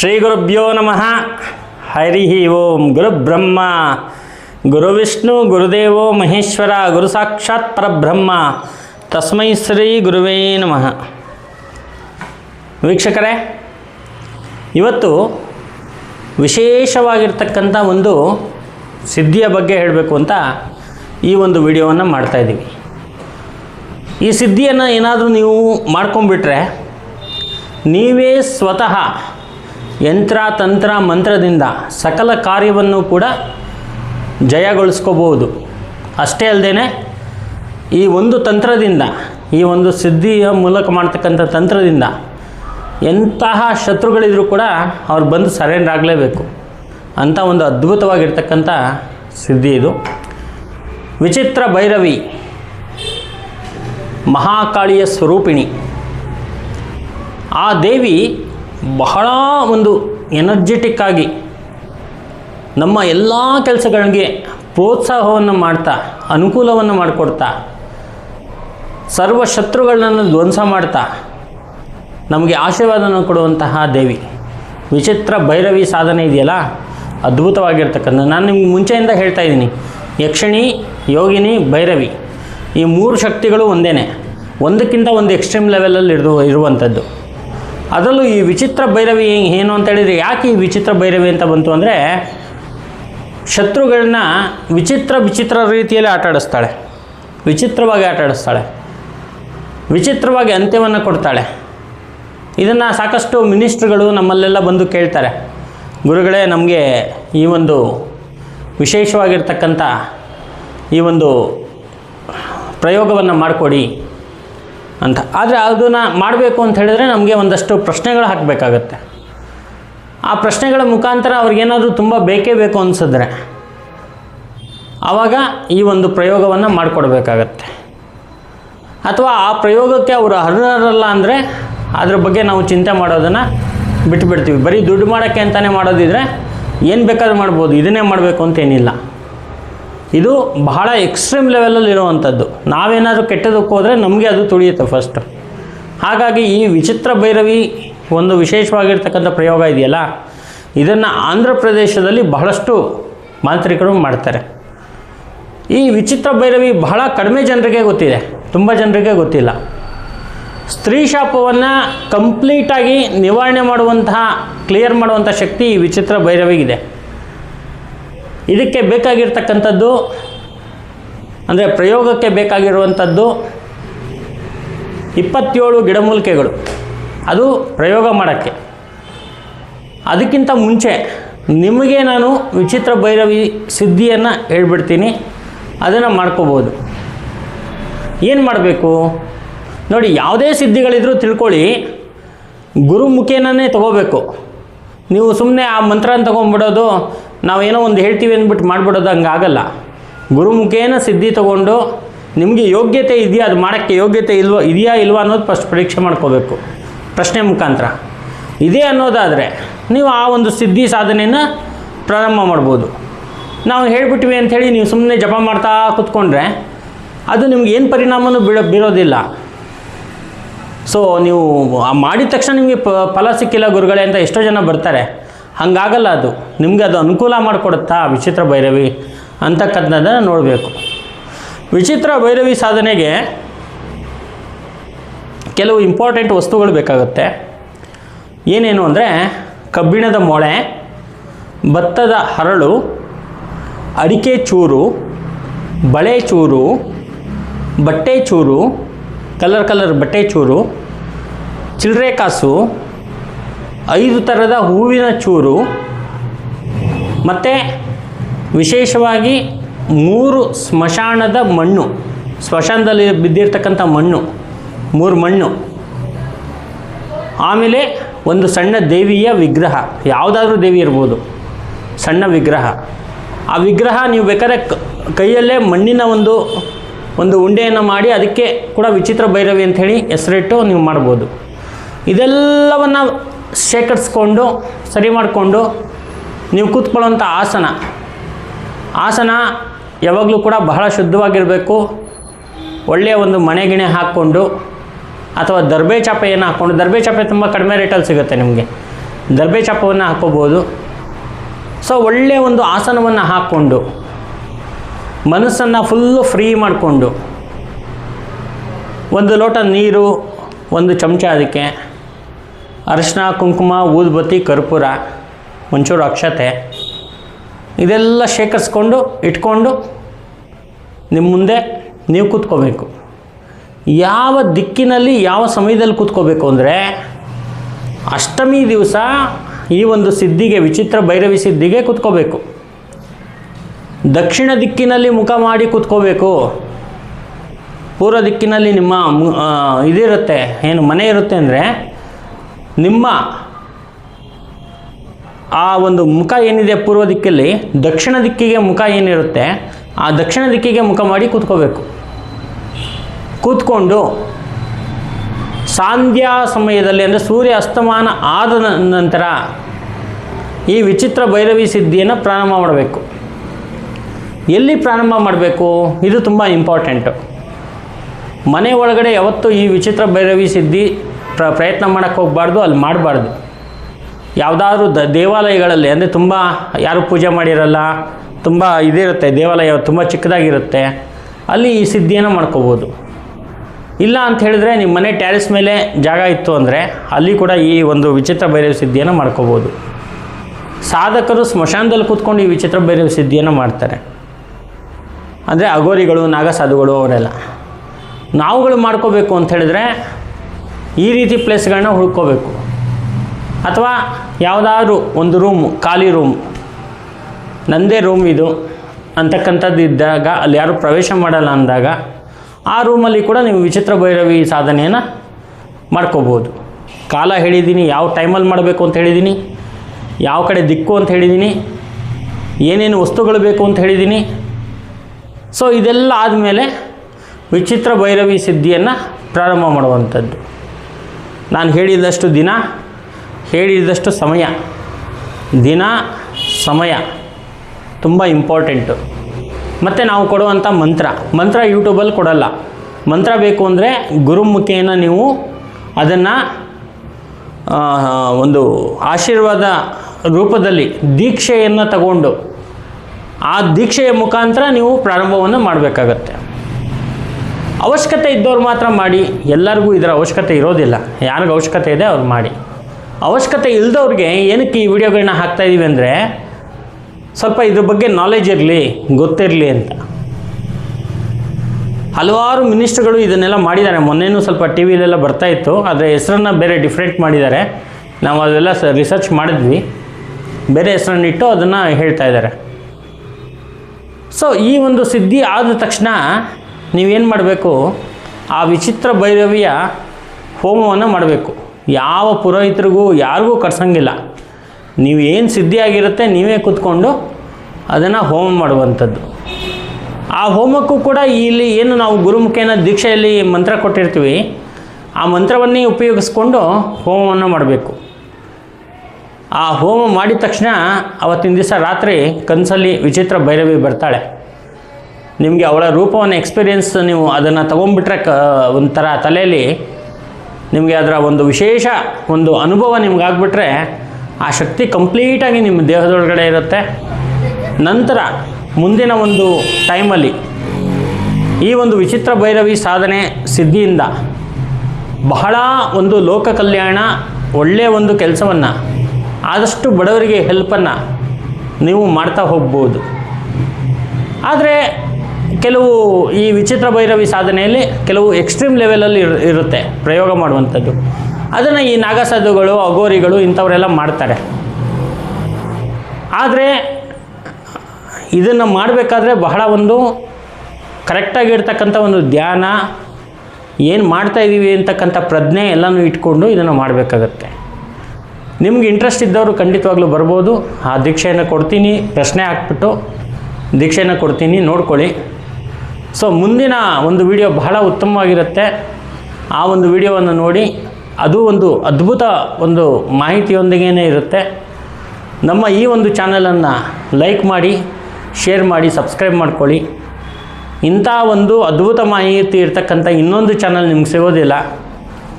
ಶ್ರೀ ಗುರುಭ್ಯೋ ನಮಃ. ಹರಿ ಓಂ ಗುರುಬ್ರಹ್ಮ. ಗುರುವಿಷ್ಣು, ಗುರುದೇವೋ, ಮಹೇಶ್ವರ, ಗುರು ಸಾಕ್ಷಾತ್ ಪರಬ್ರಹ್ಮ. ತಸ್ಮೈ ಶ್ರೀ ಗುರುವೇ ನಮಃ. ವೀಕ್ಷಕರೇ, ಇವತ್ತು ವಿಶೇಷವಾಗಿರ್ತಕ್ಕಂಥ ಒಂದು ಸಿದ್ಧಿಯ ಬಗ್ಗೆ ಹೇಳಬೇಕು ಅಂತ ಈ ಒಂದು ವಿಡಿಯೋವನ್ನು ಮಾಡ್ತಾಯಿದ್ದೀವಿ ಈ ಸಿದ್ಧಿಯನ್ನು ಏನಾದರೂ ನೀವು ಮಾಡ್ಕೊಂಬಿಟ್ರೆ ನೀವೇ ಸ್ವತಃ ಯಂತ್ರ ತಂತ್ರ ಮಂತ್ರದಿಂದ ಸಕಲ ಕಾರ್ಯವನ್ನು ಕೂಡ ಜಯಗೊಳಿಸ್ಕೋಬಹುದು. ಅಷ್ಟೇ ಅಲ್ಲದೆ ಈ ಒಂದು ತಂತ್ರದಿಂದ, ಈ ಒಂದು ಸಿದ್ಧಿಯ ಮೂಲಕ ಮಾಡ್ತಕ್ಕಂಥ ತಂತ್ರದಿಂದ ಎಂತಹ ಶತ್ರುಗಳಿದ್ರೂ ಕೂಡ ಅವ್ರು ಬಂದು ಸರೆಂಡರ್ ಆಗಲೇಬೇಕು ಅಂಥ ಒಂದು ಅದ್ಭುತವಾಗಿರ್ತಕ್ಕಂಥ ಸಿದ್ಧಿ ಇದು. ವಿಚಿತ್ರ ಭೈರವಿ, ಮಹಾಕಾಳಿಯ ಸ್ವರೂಪಿಣಿ. ಆ ದೇವಿ ಬಹಳ ಒಂದು ಎನರ್ಜೆಟಿಕ್ ಆಗಿ ನಮ್ಮ ಎಲ್ಲ ಕೆಲಸಗಳಿಗೆ ಪ್ರೋತ್ಸಾಹವನ್ನು ಮಾಡ್ತಾ, ಅನುಕೂಲವನ್ನು ಮಾಡಿಕೊಡ್ತಾ, ಸರ್ವ ಶತ್ರುಗಳನ್ನ ಧ್ವಂಸ ಮಾಡ್ತಾ ನಮಗೆ ಆಶೀರ್ವಾದವನ್ನು ಕೊಡುವಂತಹ ದೇವಿ. ವಿಚಿತ್ರ ಭೈರವಿ ಸಾಧನೆ ಇದೆಯಲ್ಲ? ಅದ್ಭುತವಾಗಿರ್ತಕ್ಕಂಥ ನಾನು ನಿಮ್ಗೆ ಮುಂಚೆಯಿಂದ ಹೇಳ್ತಾ ಇದ್ದೀನಿ. ಯಕ್ಷಿಣಿ, ಯೋಗಿನಿ, ಭೈರವಿ ಈ ಮೂರು ಶಕ್ತಿಗಳು ಒಂದೇ ಒಂದಕ್ಕಿಂತ ಒಂದು ಎಕ್ಸ್ಟ್ರೀಮ್ ಲೆವೆಲಲ್ಲಿ ಇರು ಇರುವಂಥದ್ದು ಅದರಲ್ಲೂ ಈ ವಿಚಿತ್ರ ಭೈರವಿ ಏನು ಅಂತ ಹೇಳಿದರೆ ಯಾಕೆ ಈ ವಿಚಿತ್ರ ಭೈರವಿ ಅಂತ ಬಂತು ಅಂದರೆ ಶತ್ರುಗಳನ್ನ ವಿಚಿತ್ರ ವಿಚಿತ್ರ ರೀತಿಯಲ್ಲಿ ಆಟಾಡಿಸ್ತಾಳೆ. ವಿಚಿತ್ರವಾಗಿ ಆಟಾಡಿಸ್ತಾಳೆ. ವಿಚಿತ್ರವಾಗಿ ಅಂತ್ಯವನ್ನು ಕೊಡ್ತಾಳೆ. ಇದನ್ನು ಸಾಕಷ್ಟು ಮಿನಿಸ್ಟ್ರುಗಳು ನಮ್ಮಲ್ಲೆಲ್ಲ ಬಂದು ಕೇಳ್ತಾರೆ. ಗುರುಗಳೇ, ನಮಗೆ ಈ ಒಂದು ವಿಶೇಷವಾಗಿರ್ತಕ್ಕಂಥ ಈ ಒಂದು ಪ್ರಯೋಗವನ್ನು ಮಾಡಿಕೊಡಿ. ಅಂತ. ಆದರೆ ಅದನ್ನು ಮಾಡಬೇಕು ಅಂತ ಹೇಳಿದ್ರೆ ನಮಗೆ ಒಂದಷ್ಟು ಪ್ರಶ್ನೆಗಳು ಹಾಕಬೇಕಾಗತ್ತೆ. ಆ ಪ್ರಶ್ನೆಗಳ ಮುಖಾಂತರ ಅವ್ರಿಗೇನಾದರೂ ತುಂಬ ಬೇಕೇ ಬೇಕು ಅನಿಸಿದ್ರೆ ಆವಾಗ ಈ ಒಂದು ಪ್ರಯೋಗವನ್ನು ಮಾಡಿಕೊಡ್ಬೇಕಾಗತ್ತೆ. ಅಥವಾ ಆ ಪ್ರಯೋಗಕ್ಕೆ ಅವರು ಅರ್ಹರಲ್ಲ ಅಂದರೆ ಅದ್ರ ಬಗ್ಗೆ ನಾವು ಚಿಂತೆ ಮಾಡೋದನ್ನು ಬಿಟ್ಬಿಡ್ತೀವಿ. ಬರೀ ದುಡ್ಡು ಮಾಡೋಕ್ಕೆ ಅಂತಲೇ ಮಾಡೋದಿದ್ರೆ ಏನು ಬೇಕಾದ್ರೂ ಮಾಡ್ಬೋದು, ಇದನ್ನೇ ಮಾಡಬೇಕು ಅಂತೇನಿಲ್ಲ ಇದು ಬಹಳ ಎಕ್ಸ್ಟ್ರೀಮ್ ಲೆವೆಲಲ್ಲಿ ಇರುವಂಥದ್ದು ನಾವೇನಾದರೂ ಕೆಟ್ಟದಕ್ಕೆ ಹೋದರೆ ನಮಗೆ ಅದು ತುಳಿಯುತ್ತೆ ಫಸ್ಟು ಹಾಗಾಗಿ ಈ ವಿಚಿತ್ರ ಭೈರವಿ ಒಂದು ವಿಶೇಷವಾಗಿರ್ತಕ್ಕಂಥ ಪ್ರಯೋಗ ಇದೆಯಲ್ಲ? ಇದನ್ನು ಆಂಧ್ರ ಪ್ರದೇಶದಲ್ಲಿ ಬಹಳಷ್ಟು ಮಾಂತ್ರಿಕರು ಮಾಡ್ತಾರೆ. ಈ ವಿಚಿತ್ರ ಭೈರವಿ ಬಹಳ ಕಡಿಮೆ ಜನರಿಗೆ ಗೊತ್ತಿದೆ. ತುಂಬ ಜನರಿಗೆ ಗೊತ್ತಿಲ್ಲ. ಸ್ತ್ರೀ ಶಾಪವನ್ನು ಕಂಪ್ಲೀಟಾಗಿ ನಿವಾರಣೆ ಮಾಡುವಂತಹ ಕ್ಲಿಯರ್ ಮಾಡುವಂಥ ಶಕ್ತಿ ಈ ವಿಚಿತ್ರ ಭೈರವಿಗಿದೆ. ಇದಕ್ಕೆ ಬೇಕಾಗಿರ್ತಕ್ಕಂಥದ್ದು, ಅಂದರೆ ಪ್ರಯೋಗಕ್ಕೆ ಬೇಕಾಗಿರುವಂಥದ್ದು ಇಪ್ಪತ್ತೇಳು ಗಿಡಮೂಲಿಕೆಗಳು. ಅದು ಪ್ರಯೋಗ ಮಾಡೋಕ್ಕೆ. ಅದಕ್ಕಿಂತ ಮುಂಚೆ ನಿಮಗೆ ನಾನು ವಿಚಿತ್ರ ಭೈರವಿ ಸಿದ್ಧಿಯನ್ನು ಹೇಳ್ಬಿಡ್ತೀನಿ. ಅದನ್ನು ಮಾಡ್ಕೋಬೋದು. ಏನು ಮಾಡಬೇಕು? ನೋಡಿ, ಯಾವುದೇ ಸಿದ್ಧಿಗಳಿದ್ರೂ ತಿಳ್ಕೊಳ್ಳಿ. ಗುರು ಮುಖೇನೇ ತಗೋಬೇಕು. ನೀವು ಸುಮ್ಮನೆ ಆ ಮಂತ್ರನ ತೊಗೊಂಡ್ಬಿಡೋದು ನಾವೇನೋ ಒಂದು ಹೇಳ್ತೀವಿ ಅಂದ್ಬಿಟ್ಟು ಮಾಡಿಬಿಡೋದು ಆಗಲ್ಲ ಗುರುಮುಖೇನ ಸಿದ್ಧಿ ತಗೊಂಡು ನಿಮಗೆ ಯೋಗ್ಯತೆ ಇದೆಯಾ, ಅದು ಮಾಡೋಕ್ಕೆ ಯೋಗ್ಯತೆ ಇಲ್ವೋ, ಇದೆಯಾ ಇಲ್ವಾ ಅನ್ನೋದು ಫಸ್ಟ್ ಪರೀಕ್ಷೆ ಮಾಡ್ಕೋಬೇಕು. ಪ್ರಶ್ನೆ ಮುಖಾಂತರ. ಇದೇ ಅನ್ನೋದಾದರೆ ನೀವು ಆ ಒಂದು ಸಿದ್ಧಿ ಸಾಧನೆಯನ್ನು ಪ್ರಾರಂಭ ಮಾಡ್ಬೋದು. ನಾವು ಹೇಳ್ಬಿಟ್ವಿ ಅಂಥೇಳಿ ನೀವು ಸುಮ್ಮನೆ ಜಪ ಮಾಡ್ತಾ ಕೂತ್ಕೊಂಡ್ರೆ ಅದು ನಿಮ್ಗೆ ಏನು ಪರಿಣಾಮನೂ ಬೀಳೋ, ಬೀರೋದಿಲ್ಲ. ಸೊ ನೀವು ಮಾಡಿದ ತಕ್ಷಣ ನಿಮಗೆ ಫಲ ಸಿಕ್ಕಿಲ್ಲ ಗುರುಗಳೇ ಅಂತ ಎಷ್ಟೋ ಜನ ಬರ್ತಾರೆ. ಹಾಗಾಗಲ್ಲ ಅದು. ನಿಮಗೆ ಅದು ಅನುಕೂಲ ಮಾಡಿಕೊಡುತ್ತಾ ವಿಚಿತ್ರ ಭೈರವಿ ಅಂತಕ್ಕಂಥದ್ದನ್ನು ನೋಡಬೇಕು. ವಿಚಿತ್ರ ಭೈರವಿ ಸಾಧನೆಗೆ ಕೆಲವು ಇಂಪಾರ್ಟೆಂಟ್ ವಸ್ತುಗಳು ಬೇಕಾಗುತ್ತೆ. ಏನೇನು ಅಂದರೆ ಕಬ್ಬಿಣದ ಮೊಳೆ, ಭತ್ತದ ಹರಳು, ಅಡಿಕೆ ಚೂರು, ಬಳೆ ಚೂರು, ಬಟ್ಟೆ ಚೂರು, ಕಲರ್ ಕಲರ್ ಬಟ್ಟೆ ಚೂರು ಚಿಲ್ಲರೆ ಕಾಸು, ಐದು ಥರದ ಹೂವಿನ ಚೂರು ಮತ್ತು ವಿಶೇಷವಾಗಿ ಮೂರು ಸ್ಮಶಾನದ ಮಣ್ಣು, ಸ್ಮಶಾನದಲ್ಲಿ ಬಿದ್ದಿರ್ತಕ್ಕಂಥ ಮಣ್ಣು, ಮೂರು ಮಣ್ಣು. ಆಮೇಲೆ ಒಂದು ಸಣ್ಣ ದೇವಿಯ ವಿಗ್ರಹ, ಯಾವುದಾದ್ರೂ ದೇವಿ ಇರ್ಬೋದು, ಸಣ್ಣ ವಿಗ್ರಹ. ಆ ವಿಗ್ರಹ ನೀವು ಬೇಕಾದ್ರೆ ಕೈಯಲ್ಲೇ ಮಣ್ಣಿನ ಒಂದು ಒಂದು ಉಂಡೆಯನ್ನು ಮಾಡಿ ಅದಕ್ಕೆ ಕೂಡ ವಿಚಿತ್ರ ಭೈರವಿ ಅಂಥೇಳಿ ಹೆಸರಿಟ್ಟು ನೀವು ಮಾಡ್ಬೋದು. ಇದೆಲ್ಲವನ್ನು ಶೇಖರಿಸ್ಕೊಂಡು, ಸರಿ ಮಾಡಿಕೊಂಡು ನೀವು ಕೂತ್ಕೊಳ್ಳೋಂಥ ಆಸನ. ಆಸನ ಯಾವಾಗಲೂ ಕೂಡ ಬಹಳ ಶುದ್ಧವಾಗಿರಬೇಕು. ಒಳ್ಳೆಯ ಒಂದು ಮನೆಗಿಣೆ ಹಾಕ್ಕೊಂಡು ಅಥವಾ ದರ್ಬೆ ಚಾಪೆಯನ್ನು ಹಾಕ್ಕೊಂಡು, ದರ್ಬೆ ಚಾಪೆ ತುಂಬ ಕಡಿಮೆ ರೇಟಲ್ಲಿ ಸಿಗುತ್ತೆ ನಿಮಗೆ. ದರ್ಬೆ ಚಾಪವನ್ನು ಹಾಕ್ಕೋಬೋದು. ಸೊ, ಒಳ್ಳೆಯ ಒಂದು ಆಸನವನ್ನು ಹಾಕ್ಕೊಂಡು, ಮನಸ್ಸನ್ನು ಫುಲ್ಲು ಫ್ರೀ ಮಾಡಿಕೊಂಡು, ಒಂದು ಲೋಟ ನೀರು, ಒಂದು ಚಮಚ ಅದಕ್ಕೆ ಅರಿಶಿನ ಕುಂಕುಮ, ಊದ್ಬತ್ತಿ, ಕರ್ಪೂರ ಒಂಚೂರು ಅಕ್ಷತೆ. ಇದೆಲ್ಲ ಶೇಖರಿಸ್ಕೊಂಡು, ಇಟ್ಕೊಂಡು ನಿಮ್ಮ ಮುಂದೆ ನೀವು ಕೂತ್ಕೋಬೇಕು. ಯಾವ ದಿಕ್ಕಿನಲ್ಲಿ, ಯಾವ ಸಮಯದಲ್ಲಿ ಕೂತ್ಕೋಬೇಕು ಅಂದರೆ ಅಷ್ಟಮಿ ದಿವಸ ಈ ಒಂದು ಸಿದ್ಧಿಗೆ, ವಿಚಿತ್ರ ಭೈರವಿ ಸಿದ್ಧಿಗೆ ಕೂತ್ಕೋಬೇಕು. ದಕ್ಷಿಣ ದಿಕ್ಕಿನಲ್ಲಿ ಮುಖ ಮಾಡಿ ಕೂತ್ಕೋಬೇಕು. ಪೂರ್ವ ದಿಕ್ಕಿನಲ್ಲಿ ನಿಮ್ಮ ಇದಿರುತ್ತೆ, ಏನು ಮನೆ ಇರುತ್ತೆ ಅಂದರೆ ನಿಮ್ಮ ಆ ಒಂದು ಮುಖ ಏನಿದೆ ಪೂರ್ವ ದಿಕ್ಕಲ್ಲಿ, ದಕ್ಷಿಣ ದಿಕ್ಕಿಗೆ ಮುಖ ಏನಿರುತ್ತೆ, ಆ ದಕ್ಷಿಣ ದಿಕ್ಕಿಗೆ ಮುಖ ಮಾಡಿ ಕೂತ್ಕೋಬೇಕು. ಕೂತ್ಕೊಂಡು, ಸಾಂಧ್ಯಾ ಸಮಯದಲ್ಲಿ ಅಂದರೆ ಸೂರ್ಯ ಅಸ್ತಮಾನ ಆದ ನಂತರ ಈ ವಿಚಿತ್ರ ಭೈರವಿ ಸಿದ್ಧಿಯನ್ನು ಪ್ರಾರಂಭ ಮಾಡಬೇಕು. ಎಲ್ಲಿ ಪ್ರಾರಂಭ ಮಾಡಬೇಕು? ಇದು ತುಂಬ ಇಂಪಾರ್ಟೆಂಟು ಮನೆ ಒಳಗಡೆ ಯಾವತ್ತೂ ಈ ವಿಚಿತ್ರ ಭೈರವಿ ಸಿದ್ಧಿ ಪ್ರ, ಪ್ರಯತ್ನ ಮಾಡೋಕ್ಕೆ ಹೋಗಬಾರ್ದು, ಅಲ್ಲಿ ಮಾಡಬಾರ್ದು. ಯಾವುದಾದ್ರೂ ದ ದೇವಾಲಯಗಳಲ್ಲಿ, ಅಂದರೆ ತುಂಬ ಯಾರು ಪೂಜೆ ಮಾಡಿರಲ್ಲ, ತುಂಬ ಇದಿರುತ್ತೆ, ದೇವಾಲಯ ತುಂಬ ಚಿಕ್ಕದಾಗಿರುತ್ತೆ, ಅಲ್ಲಿ ಈ ಸಿದ್ಧಿಯನ್ನು ಮಾಡ್ಕೋಬೋದು. ಇಲ್ಲ ಅಂತ ಹೇಳಿದ್ರೆ ನಿಮ್ಮ ಮನೆ ಟ್ಯಾರಿಸ್ ಮೇಲೆ ಜಾಗ ಇತ್ತು ಅಂದರೆ ಅಲ್ಲಿ ಕೂಡ ಈ ಒಂದು ವಿಚಿತ್ರ ಭೈರವ ಸಿದ್ಧಿಯನ್ನು ಮಾಡ್ಕೋಬೋದು. ಸಾಧಕರು ಸ್ಮಶಾನದಲ್ಲಿ ಕೂತ್ಕೊಂಡು ಈ ವಿಚಿತ್ರ ಭೈರವ ಸಿದ್ಧಿಯನ್ನು ಮಾಡ್ತಾರೆ. ಅಂದರೆ ಅಗೋರಿಗಳು ನಾಗಸಾಧುಗಳು ಅವರೆಲ್ಲ. ನಾವುಗಳು ಮಾಡ್ಕೋಬೇಕು ಅಂತ ಹೇಳಿದ್ರೆ ಈ ರೀತಿ ಪ್ಲೇಸ್ಗಳನ್ನ ಹುಡ್ಕೋಬೇಕು. ಅಥವಾ ಯಾವುದಾದ್ರು ಒಂದು ರೂಮ್ ಖಾಲಿ ರೂಮ್ ನಂದೇ ರೂಮ್ ಇದು ಅಂತಕ್ಕಂಥದ್ದು ಇದ್ದಾಗ ಅಲ್ಲಿ ಯಾರು ಪ್ರವೇಶ ಮಾಡಲ್ಲ ಅಂದಾಗ ಆ ರೂಮಲ್ಲಿ ಕೂಡ ನೀವು ವಿಚಿತ್ರ ಭೈರವಿ ಸಾಧನೆಯನ್ನು ಮಾಡ್ಕೋಬೋದು. ಕಾಲ ಹೇಳಿದ್ದೀನಿ ಯಾವ ಟೈಮಲ್ಲಿ ಮಾಡಬೇಕು ಅಂತ ಹೇಳಿದ್ದೀನಿ ಯಾವ ಕಡೆ ದಿಕ್ಕು ಅಂತ ಹೇಳಿದ್ದೀನಿ ಏನೇನು ವಸ್ತುಗಳು ಬೇಕು ಅಂತ ಹೇಳಿದ್ದೀನಿ ಸೊ ಇದೆಲ್ಲ ಆದಮೇಲೆ ವಿಚಿತ್ರ ಭೈರವಿ ಸಿದ್ಧಿಯನ್ನು ಪ್ರಾರಂಭ ಮಾಡುವಂಥದ್ದು. ನಾನು ಹೇಳಿದಷ್ಟು ದಿನ ಹೇಳಿದಷ್ಟು ಸಮಯ. ದಿನ, ಸಮಯ ತುಂಬ ಇಂಪಾರ್ಟೆಂಟು ಮತ್ತು ನಾವು ಕೊಡುವಂಥ ಮಂತ್ರ. ಮಂತ್ರ ಯೂಟ್ಯೂಬಲ್ಲಿ ಕೊಡಲ್ಲ. ಮಂತ್ರ ಬೇಕು ಅಂದರೆ ಗುರುಮುಖಿಯನ್ನು ನೀವು ಅದನ್ನು ಒಂದು ಆಶೀರ್ವಾದ ರೂಪದಲ್ಲಿ ದೀಕ್ಷೆಯನ್ನು ತಗೊಂಡು, ಆ ದೀಕ್ಷೆಯ ಮುಖಾಂತರ ನೀವು ಪ್ರಾರಂಭವನ್ನು ಮಾಡಬೇಕಾಗತ್ತೆ. ಅವಶ್ಯಕತೆ ಇದ್ದವ್ರು ಮಾತ್ರ ಮಾಡಿ. ಎಲ್ಲರಿಗೂ ಇದರ ಅವಶ್ಯಕತೆ ಇರೋದಿಲ್ಲ. ಯಾರಿಗೆ ಅವಶ್ಯಕತೆ ಇದೆ ಅವ್ರು ಮಾಡಿ. ಅವಶ್ಯಕತೆ ಇಲ್ಲದವ್ರಿಗೆ ಏನಕ್ಕೆ ಈ ವಿಡಿಯೋಗಳನ್ನ ಹಾಕ್ತಾ ಇದ್ದೀವಿ ಅಂದರೆ ಸ್ವಲ್ಪ ಇದ್ರ ಬಗ್ಗೆ ನಾಲೆಜ್ ಇರಲಿ, ಗೊತ್ತಿರಲಿ ಅಂತ. ಹಲವಾರು ಮಿನಿಸ್ಟ್ರುಗಳು ಇದನ್ನೆಲ್ಲ ಮಾಡಿದ್ದಾರೆ. ಮೊನ್ನೆನೂ ಸ್ವಲ್ಪ ಟಿ ವಿಲೆಲ್ಲ ಬರ್ತಾ ಇತ್ತು. ಆದರೆ ಹೆಸರನ್ನ ಬೇರೆ ಡಿಫ್ರೆಂಟ್ ಮಾಡಿದ್ದಾರೆ. ನಾವು ಅದೆಲ್ಲ ರಿಸರ್ಚ್ ಮಾಡಿದ್ವಿ. ಬೇರೆ ಹೆಸರನ್ನಿಟ್ಟು ಅದನ್ನು ಹೇಳ್ತಾ ಇದ್ದಾರೆ. ಸೊ ಈ ಒಂದು ಸಿದ್ಧಿ ಆದ ತಕ್ಷಣ ನೀವೇನು ಮಾಡಬೇಕು? ಆ ವಿಚಿತ್ರ ಭೈರವಿಯ ಹೋಮವನ್ನು ಮಾಡಬೇಕು. ಯಾವ ಪುರೋಹಿತರಿಗೂ ಯಾರಿಗೂ ಕಟ್ಸಂಗಿಲ್ಲ. ನೀವು ಏನು ಸಿದ್ಧಿಯಾಗಿರುತ್ತೆ ನೀವೇ ಕೂತ್ಕೊಂಡು ಅದನ್ನು ಹೋಮ ಮಾಡುವಂಥದ್ದು. ಆ ಹೋಮಕ್ಕೂ ಕೂಡ ಇಲ್ಲಿ ಏನು ನಾವು ಗುರುಮುಖೇನ ದೀಕ್ಷೆಯಲ್ಲಿ ಮಂತ್ರ ಕೊಟ್ಟಿರ್ತೀವಿ. ಆ ಮಂತ್ರವನ್ನೇ ಉಪಯೋಗಿಸ್ಕೊಂಡು ಹೋಮವನ್ನು ಮಾಡಬೇಕು. ಆ ಹೋಮ ಮಾಡಿದ ತಕ್ಷಣ ಅವತ್ತಿನ ದಿವಸ ರಾತ್ರಿ ಕನಸಲ್ಲಿ ವಿಚಿತ್ರ ಭೈರವಿ ಬರ್ತಾಳೆ. ನಿಮಗೆ ಅವಳ ರೂಪವನ್ನು ಎಕ್ಸ್ಪೀರಿಯೆನ್ಸ್ ನೀವು ಅದನ್ನು ತೊಗೊಂಡ್ಬಿಟ್ರೆ ಕ, ಒಂಥರ ತಲೆಯಲ್ಲಿ ನಿಮಗೆ ಅದರ ಒಂದು ವಿಶೇಷ ಒಂದು ಅನುಭವ ನಿಮ್ಗೆ ಆಗಿಬಿಟ್ರೆ ಆ ಶಕ್ತಿ ಕಂಪ್ಲೀಟಾಗಿ ನಿಮ್ಮ ದೇಹದೊಳಗಡೆ ಇರುತ್ತೆ. ನಂತರ ಮುಂದಿನ ಒಂದು ಟೈಮಲ್ಲಿ ಈ ಒಂದು ವಿಚಿತ್ರ ಭೈರವಿ ಸಾಧನೆ ಸಿದ್ಧಿಯಿಂದ ಬಹಳ ಒಂದು ಲೋಕ ಕಲ್ಯಾಣ ಒಳ್ಳೆಯ ಒಂದು ಕೆಲಸವನ್ನು, ಆದಷ್ಟು ಬಡವರಿಗೆ ಹೆಲ್ಪನ್ನು ನೀವು ಮಾಡ್ತಾ ಹೋಗ್ಬೋದು. ಆದರೆ ಕೆಲವು ಈ ವಿಚಿತ್ರ ಭೈರವಿ ಸಾಧನೆಯಲ್ಲಿ ಕೆಲವು ಎಕ್ಸ್ಟ್ರೀಮ್ ಲೆವೆಲಲ್ಲಿ ಇರು ಇರುತ್ತೆ ಪ್ರಯೋಗ ಮಾಡುವಂಥದ್ದು. ಅದನ್ನು ಈ ನಾಗಸಾಧುಗಳು ಅಗೋರಿಗಳು ಇಂಥವರೆಲ್ಲ ಮಾಡ್ತಾರೆ. ಆದರೆ, ಇದನ್ನು ಮಾಡಬೇಕಾದ್ರೆ ಬಹಳ ಒಂದು ಕರೆಕ್ಟಾಗಿರ್ತಕ್ಕಂಥ ಒಂದು ಧ್ಯಾನ, ಏನು ಮಾಡ್ತಾ ಇದ್ದೀವಿ ಅಂತಕ್ಕಂಥ ಪ್ರಜ್ಞೆ ಎಲ್ಲನೂ ಇಟ್ಕೊಂಡು ಇದನ್ನು ಮಾಡಬೇಕಾಗತ್ತೆ. ನಿಮ್ಗೆ ಇಂಟ್ರೆಸ್ಟ್ ಇದ್ದವರು ಖಂಡಿತವಾಗ್ಲೂ ಬರ್ಬೋದು. ಆ ದೀಕ್ಷೆಯನ್ನು ಕೊಡ್ತೀನಿ, ಪ್ರಶ್ನೆ ಹಾಕ್ಬಿಟ್ಟು ದೀಕ್ಷೆಯನ್ನು ಕೊಡ್ತೀನಿ, ನೋಡ್ಕೊಳ್ಳಿ. ಸೊ ಮುಂದಿನ ಒಂದು ವಿಡಿಯೋ ಬಹಳ ಉತ್ತಮವಾಗಿರುತ್ತೆ. ಆ ಒಂದು ವಿಡಿಯೋವನ್ನು ನೋಡಿ, ಅದು ಒಂದು ಅದ್ಭುತ ಒಂದು ಮಾಹಿತಿಯೊಂದಿಗೇ ಇರುತ್ತೆ. ನಮ್ಮ ಈ ಒಂದು ಚಾನಲನ್ನು ಲೈಕ್ ಮಾಡಿ ಶೇರ್ ಮಾಡಿ ಸಬ್ಸ್ಕ್ರೈಬ್ ಮಾಡ್ಕೊಳ್ಳಿ. ಇಂಥ ಒಂದು ಅದ್ಭುತ ಮಾಹಿತಿ ಇರ್ತಕ್ಕಂಥ ಇನ್ನೊಂದು ಚಾನಲ್ ನಿಮ್ಗೆ ಸಿಗೋದಿಲ್ಲ.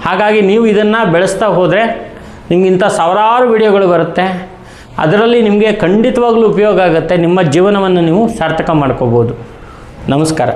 ಹಾಗಾಗಿ ನೀವು ಇದನ್ನು ಬೆಳೆಸ್ತಾ ಹೋದರೆ ನಿಮ್ಗೆ ಇಂಥ ಸಾವಿರಾರು ವಿಡಿಯೋಗಳು ಬರುತ್ತೆ. ಅದರಲ್ಲಿ ನಿಮಗೆ ಖಂಡಿತವಾಗ್ಲೂ ಉಪಯೋಗ ಆಗುತ್ತೆ. ನಿಮ್ಮ ಜೀವನವನ್ನು ನೀವು ಸಾರ್ಥಕ ಮಾಡ್ಕೋಬೋದು. ನಮಸ್ಕಾರ